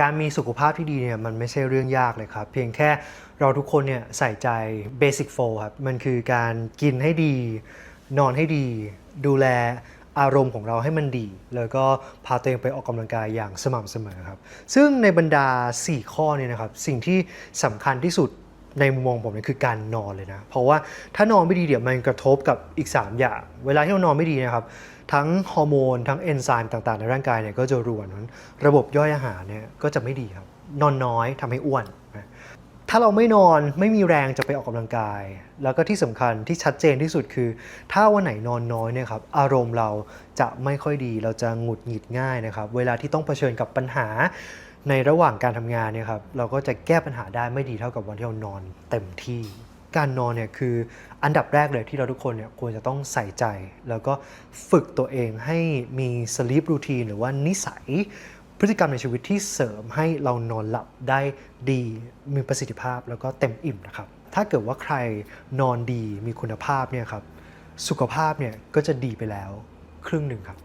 การมีสุขภาพที่ดีเนี่ยมันไม่ใช่เรื่องยากเลยครับ เพียงแค่เราทุกคนเนี่ยใส่ใจเบสิกโฟครับมันคือการกินให้ดี นอนให้ดี ดูแลอารมณ์ของเราให้มันดี แล้วก็พาตัวเองไปออกกำลังกายอย่างสม่ำเสมอครับ ซึ่งในบรรดา 4 ข้อเนี่ยนะครับ สิ่งที่สำคัญที่สุด ในมุมมองผมเนี่ยคือการนอนเลยนะ เพราะว่าถ้านอนไม่ดีเดี๋ยวมันกระทบกับอีก 3 อย่าง เวลาที่เรานอนไม่ดีนะครับ ทั้งฮอร์โมน ทั้งเอนไซม์ต่างๆ ในร่างกายเนี่ยก็จะรวนนั้นระบบย่อยอาหารเนี่ยก็จะไม่ดีครับ นอนน้อยทำให้อ้วนนะถ้าเราไม่นอนไม่มีแรงจะไปออกกำลังกาย แล้วก็ที่สำคัญที่ชัดเจนที่สุดคือ ถ้าวันไหนนอนน้อยเนี่ยครับอารมณ์เราจะไม่ค่อยดีเราจะหงุดหงิดง่ายนะครับ เวลาที่ต้องเผชิญกับปัญหา ในระหว่างการทำงานเนี่ยครับเราก็จะแก้ปัญหาได้ไม่ดีเท่ากับวันที่เรานอนเต็มที่ การนอนเนี่ยคืออันดับแรกเลยที่เราทุกคนเนี่ยควรจะต้องใส่ใจ แล้วก็ฝึกตัวเองให้มีสลีปรูทีนหรือว่านิสัยพฤติกรรมในชีวิตที่เสริมให้เรานอนหลับได้ดี มีประสิทธิภาพแล้วก็เต็มอิ่มนะครับ ถ้าเกิดว่าใครนอนดีมีคุณภาพเนี่ยครับสุขภาพเนี่ยก็จะดีไปแล้วครึ่งหนึ่งครับ